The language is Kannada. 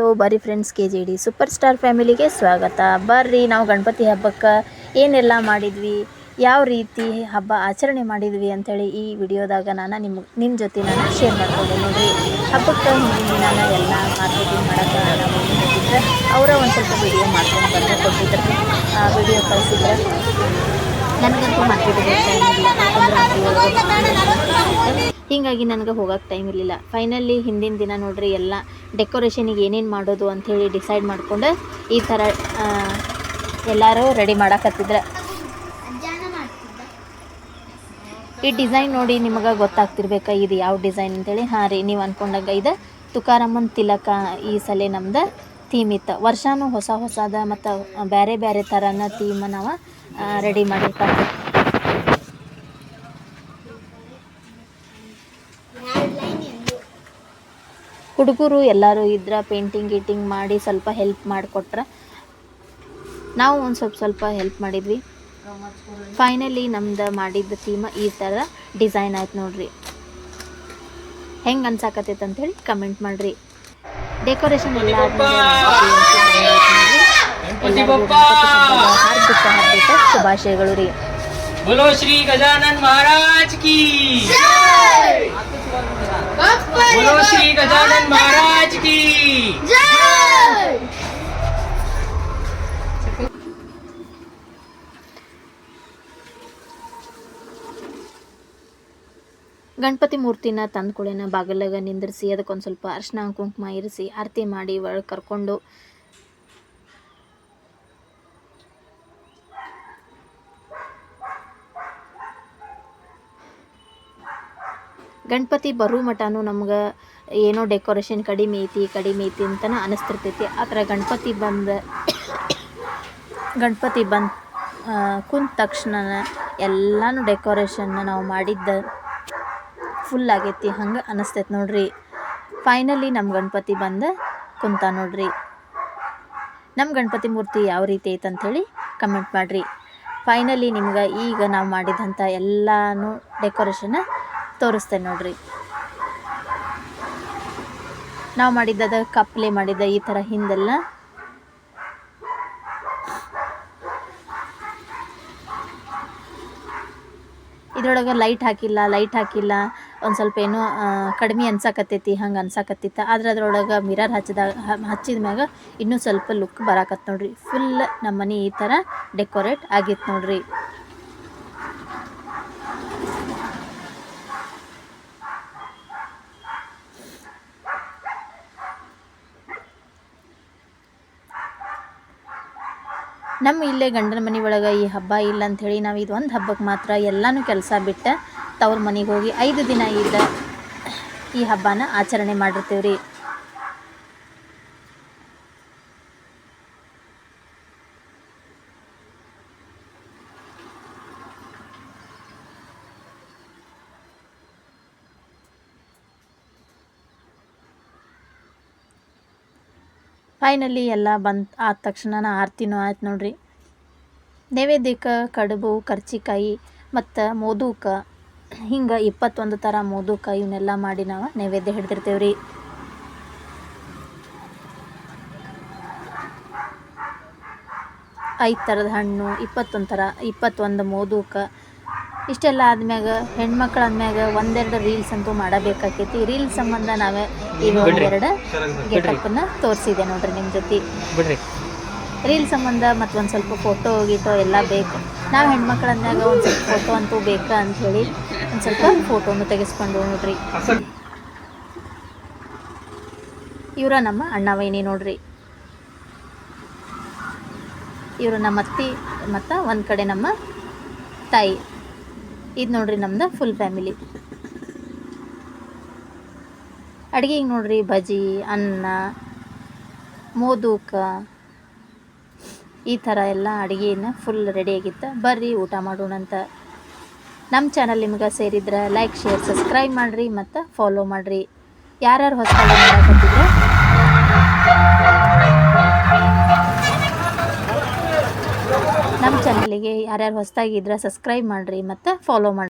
ಹಲೋ ಬರೀ friends K G D super star ಫ್ಯಾಮಿಲಿಗೆ ಸ್ವಾಗತ. ಬರ್ರಿ, ನಾವು ಗಣಪತಿ ಹಬ್ಬಕ್ಕೆ ಏನೆಲ್ಲ ಮಾಡಿದ್ವಿ, ಯಾವ ರೀತಿ ಹಬ್ಬ ಆಚರಣೆ ಮಾಡಿದ್ವಿ ಅಂಥೇಳಿ ಈ ವಿಡಿಯೋದಾಗ ನಾನು ನಿಮ್ಮ ನಿಮ್ಮ ಜೊತೆ ನಾನು ಶೇರ್ ಮಾಡ್ಕೊಂಡೆ ನೋಡಿರಿ. ಹಬ್ಬಕ್ಕೆ ಹಿಂದಿನ ದಿನ ಎಲ್ಲ ಮಾರ್ಕೆಟಿಂಗ್ ಮಾಡೋಕ್ಕೆ ಅವರ ಒಂದು ಸ್ವಲ್ಪ ವಿಡಿಯೋ ಮಾಡ್ಕೊಂಡು ಬಂದು ಕೊಟ್ಟಿದ್ರು. ಆ ವಿಡಿಯೋ ಕಳಿಸಿದ್ರೆ. ನನಗಂತೂ ಮಾರ್ಕೆಟಿಗೆ ಹೀಗಾಗಿ ನನಗೆ ಹೋಗೋಕ್ಕೆ ಟೈಮ್ ಇರಲಿಲ್ಲ. ಫೈನಲಿ ಹಿಂದಿನ ದಿನ ನೋಡ್ರಿ ಎಲ್ಲ ಡೆಕೋರೇಷನಿಗೆ ಏನೇನು ಮಾಡೋದು ಅಂಥೇಳಿ ಡಿಸೈಡ್ ಮಾಡಿಕೊಂಡು ಈ ಥರ ಎಲ್ಲರೂ ರೆಡಿ ಮಾಡಾಕತ್ತಿದ್ರೆ. ಈ ಡಿಸೈನ್ ನೋಡಿ ನಿಮಗೆ ಗೊತ್ತಾಗ್ತಿರ್ಬೇಕಾ, ಇದು ಯಾವ ಡಿಸೈನ್ ಅಂತೇಳಿ? ಹಾಂ ರೀ, ನೀವು ಅಂದ್ಕೊಂಡಾಗ ಇದು ತುಕಾರಾಮನ್ ತಿಲಕ ಈ ಸಲ ನಮ್ದು ಥೀಮ್ ಇತ್ತು. ವರ್ಷನೂ ಹೊಸ ಹೊಸದ ಮತ್ತು ಬೇರೆ ಬೇರೆ ಥರನ ಥೀಮ್ ನಾವು ರೆಡಿ ಮಾಡಿರ್ತಾರೆ. ಹುಡುಗರು ಎಲ್ಲರೂ ಇದ್ರೆ ಪೇಂಟಿಂಗ್ ಗೀಟಿಂಗ್ ಮಾಡಿ ಸ್ವಲ್ಪ ಹೆಲ್ಪ್ ಮಾಡಿಕೊಟ್ರೆ ನಾವು ಒಂದು ಸ್ವಲ್ಪ ಸ್ವಲ್ಪ ಹೆಲ್ಪ್ ಮಾಡಿದ್ವಿ. ಫೈನಲಿ ನಮ್ದು ಮಾಡಿದ್ದ ಥೀಮ ಈ ಥರ ಡಿಸೈನ್ ಆಯ್ತು ನೋಡ್ರಿ. ಹೆಂಗೆ ಅನ್ಸಾಕತ್ತೈತೆ ಅಂತೇಳಿ ಕಮೆಂಟ್ ಮಾಡಿರಿ. ಡೆಕೋರೇಷನ್ ಎಲ್ಲ ಹಾರ್ದಿಕ ಹಾರ್ದಿಕ ಶುಭಾಶಯಗಳು ರೀ. ಶ್ರೀ ಗಜಾನನ್ ಮಹಾರಾಜ್ ಕಿ! बोलो श्री गजानन महाराज की ಗಣಪತಿ ಮೂರ್ತಿನ ತಂದ್ಕೊಳ್ಳೇನ ಬಾಗಿಲಾಗ ನಿಂದಿರಿಸಿ ಅದಕ್ಕೊಂದು ಸ್ವಲ್ಪ ಅರ್ಶಿನ ಕುಂಕುಮ ಇರಿಸಿ ಆರತಿ ಮಾಡಿ ಒಳಗೆ ಕರ್ಕೊಂಡು ಗಣಪತಿ ಬರೋ ಮಟನೂ ನಮ್ಗೆ ಏನೋ ಡೆಕೋರೇಷನ್ ಕಡಿಮೆ ಐತಿ ಕಡಿಮೆ ಐತಿ ಅಂತನ ಅನಿಸ್ತಿರ್ತೈತಿ. ಆದ್ರೆ ಗಣಪತಿ ಬಂದ ಗಣಪತಿ ಬಂದ ಕುಂತ ತಕ್ಷಣ ಎಲ್ಲನೂ ಡೆಕೋರೇಷನ್ನ ನಾವು ಮಾಡಿದ್ದ ಫುಲ್ ಆಗೈತಿ, ಹಂಗೆ ಅನಿಸ್ತೈತೆ ನೋಡ್ರಿ. ಫೈನಲಿ ನಮ್ಮ ಗಣಪತಿ ಬಂದು ಕುಂತ ನೋಡ್ರಿ. ನಮ್ಮ ಗಣಪತಿ ಮೂರ್ತಿ ಯಾವ ರೀತಿ ಐತೆ ಅಂಥೇಳಿ ಕಮೆಂಟ್ ಮಾಡಿರಿ. ಫೈನಲಿ ನಿಮ್ಗೆ ಈಗ ನಾವು ಮಾಡಿದಂಥ ಎಲ್ಲನೂ ಡೆಕೋರೇಷನ್ನ ತೋರಿಸ್ತೇನೆ ನೋಡ್ರಿ. ನಾವು ಮಾಡಿದ್ದದ ಕಪ್ಲೆ ಮಾಡಿದ್ದ ಈ ಥರ ಹಿಂದೆಲ್ಲ. ಇದ್ರೊಳಗೆ ಲೈಟ್ ಹಾಕಿಲ್ಲ ಲೈಟ್ ಹಾಕಿಲ್ಲ. ಒಂದು ಸ್ವಲ್ಪ ಏನೋ ಕಡಿಮೆ ಅನ್ಸಾಕತ್ತೈತಿ, ಹಂಗೆ ಅನ್ಸಾಕತ್ತಿತ್ತ ಆದ್ರೆ ಅದ್ರೊಳಗೆ ಮಿರರ್ ಹಚ್ಚಿದಾಗ ಹಚ್ಚಿದ ಮ್ಯಾಗ ಇನ್ನೂ ಸ್ವಲ್ಪ ಲುಕ್ ಬರಾಕತ್ ನೋಡ್ರಿ. ಫುಲ್ ನಮ್ಮ ಮನೆ ಈ ಥರ ಡೆಕೋರೇಟ್ ಆಗಿತ್ತು ನೋಡ್ರಿ. ನಮ್ಮ ಇಲ್ಲೇ ಗಂಡನ ಮನೆ ಒಳಗೆ ಈ ಹಬ್ಬ ಇಲ್ಲ ಅಂಥೇಳಿ ನಾವು ಇದು ಒಂದು ಹಬ್ಬಕ್ಕೆ ಮಾತ್ರ ಎಲ್ಲನೂ ಕೆಲಸ ಬಿಟ್ಟು ತವ್ರ ಮನೆಗೆ ಹೋಗಿ ಐದು ದಿನ ಇದ್ದ ಈ ಹಬ್ಬನ ಆಚರಣೆ ಮಾಡಿರ್ತೀವಿ ರೀ ಫೈನಲಿ ಎಲ್ಲ ಬಂದು ಆದ ತಕ್ಷಣ ಆರತಿನೂ ಆಯ್ತು ನೋಡ್ರಿ. ನೈವೇದ್ಯಕ್ಕೆ ಕಡುಬು, ಕರ್ಚಿಕಾಯಿ ಮತ್ತು ಮೋದೂಕ. ಹಿಂಗೆ ಇಪ್ಪತ್ತೊಂದು ಥರ ಮೋದೂಕ ಇವನ್ನೆಲ್ಲ ಮಾಡಿ ನಾವು ನೈವೇದ್ಯ ಹಿಡ್ದಿರ್ತೇವೆ ರೀ ಐದು ಥರದ ಹಣ್ಣು, ಇಪ್ಪತ್ತೊಂದು ಥರ ಇಪ್ಪತ್ತೊಂದು ಮೋದಕ. ಇಷ್ಟೆಲ್ಲ ಆದ್ಮ್ಯಾಗ ಹೆಣ್ಮಕ್ಳು ಅಂದ್ಮ್ಯಾಗ ಒಂದೆರಡು ರೀಲ್ಸ್ ಅಂತೂ ಮಾಡಬೇಕಾಕೈತಿ. ರೀಲ್ಸ್ ಸಂಬಂಧ ನಾವೇ ಈಗ ಒಂದೆರಡು ಗೆಟಪ್ಪನ್ನ ತೋರಿಸಿದೆ ನೋಡ್ರಿ ನಿಮ್ಮ ಜೊತೆ. ರೀಲ್ ಸಂಬಂಧ ಮತ್ತು ಒಂದು ಸ್ವಲ್ಪ ಫೋಟೋ ಗೀಟೋ ಎಲ್ಲ ಬೇಕು. ನಾವು ಹೆಣ್ಮಕ್ಳು ಅಂದಾಗ ಒಂದು ಸ್ವಲ್ಪ ಫೋಟೋ ಅಂತೂ ಬೇಕಾ ಅಂಥೇಳಿ ಒಂದು ಸ್ವಲ್ಪ ಫೋಟೋನು ತೆಗೆಸ್ಕೊಂಡು ನೋಡ್ರಿ. ಇವರ ನಮ್ಮ ಅಣ್ಣ ವೈನಿ ನೋಡ್ರಿ. ಇವರು ನಮ್ಮ ಅತ್ತಿ ಮತ್ತು ಒಂದು ಕಡೆ ನಮ್ಮ ತಾಯಿ. ಇದು ನೋಡ್ರಿ ನಮ್ದು ಫುಲ್ ಫ್ಯಾಮಿಲಿ ಅಡುಗೆಗೆ ನೋಡ್ರಿ ಬಜಿ, ಅನ್ನ, ಮೋದೂಕ, ಈ ಥರ ಎಲ್ಲ ಅಡುಗೆನ ಫುಲ್ ರೆಡಿ ಆಗಿತ್ತು. ಬರ್ರಿ ಊಟ ಮಾಡೋಣಂತ ನಮ್ಮ ಚಾನಲ್ ನಿಮ್ಗೆ ಸೇರಿದ್ರೆ ಲೈಕ್ ಶೇರ್ ಸಬ್ಸ್ಕ್ರೈಬ್ ಮಾಡಿರಿ ಮತ್ತು ಫಾಲೋ ಮಾಡಿರಿ. ಯಾರ್ಯಾರು ಹೊಸ ನೋಡಕತ್ತಿದ್ರೆ ಚಾನಲಿಗೆ ಯಾರ್ಯಾರು ಹೊಸದಾಗಿದ್ರೆ ಸಬ್ಸ್ಕ್ರೈಬ್ ಮಾಡಿರಿ ಮತ್ತು ಫಾಲೋ ಮಾಡಿರಿ.